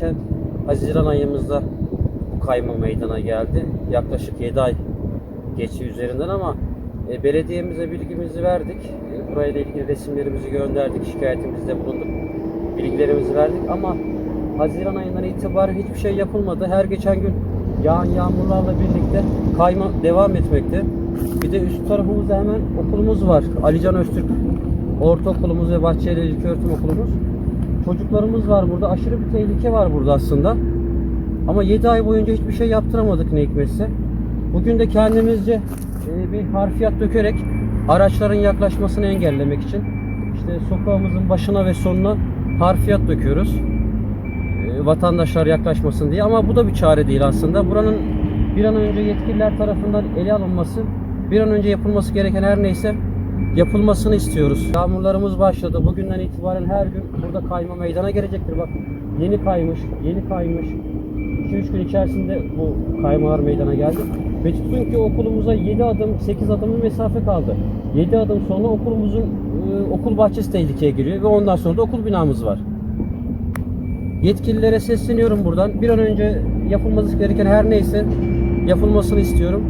geçen Haziran ayımızda bu kayma meydana geldi. Yaklaşık 7 ay geçti üzerinden ama e, belediyemize bilgimizi verdik. E, burayla ilgili resimlerimizi gönderdik, şikayetimizde bulunduk. Bilgilerimizi verdik ama Haziran ayından itibaren hiçbir şey yapılmadı. Her geçen gün yağan yağmurlarla birlikte kayma devam etmekte. Bir de üst tarafımızda hemen okulumuz var. Alican Öztürk Ortaokulumuz ve Bahçeli İlköğretim Okulumuz. Çocuklarımız var burada. Aşırı bir tehlike var burada aslında. Ama 7 ay boyunca hiçbir şey yaptıramadık ne hikmetse. Bugün de kendimizce e, bir harfiyat dökerek araçların yaklaşmasını engellemek için işte sokağımızın başına ve sonuna harfiyat döküyoruz. E, vatandaşlar yaklaşmasın diye ama bu da bir çare değil aslında. Buranın bir an önce yetkililer tarafından ele alınması, bir an önce yapılması gereken her neyse yapılmasını istiyoruz. Yağmurlarımız başladı. Bugünden itibaren her gün burada kayma meydana gelecektir. Bak yeni kaymış, yeni kaymış. 2-3 gün içerisinde bu kaymalar meydana geldi. Ve tutun ki okulumuza 7 adım, 8 adım mesafe kaldı. 7 adım sonra okulumuzun e, okul bahçesi tehlikeye giriyor ve ondan sonra da okul binamız var. Yetkililere sesleniyorum buradan. Bir an önce yapılması gereken her neyse yapılmasını istiyorum.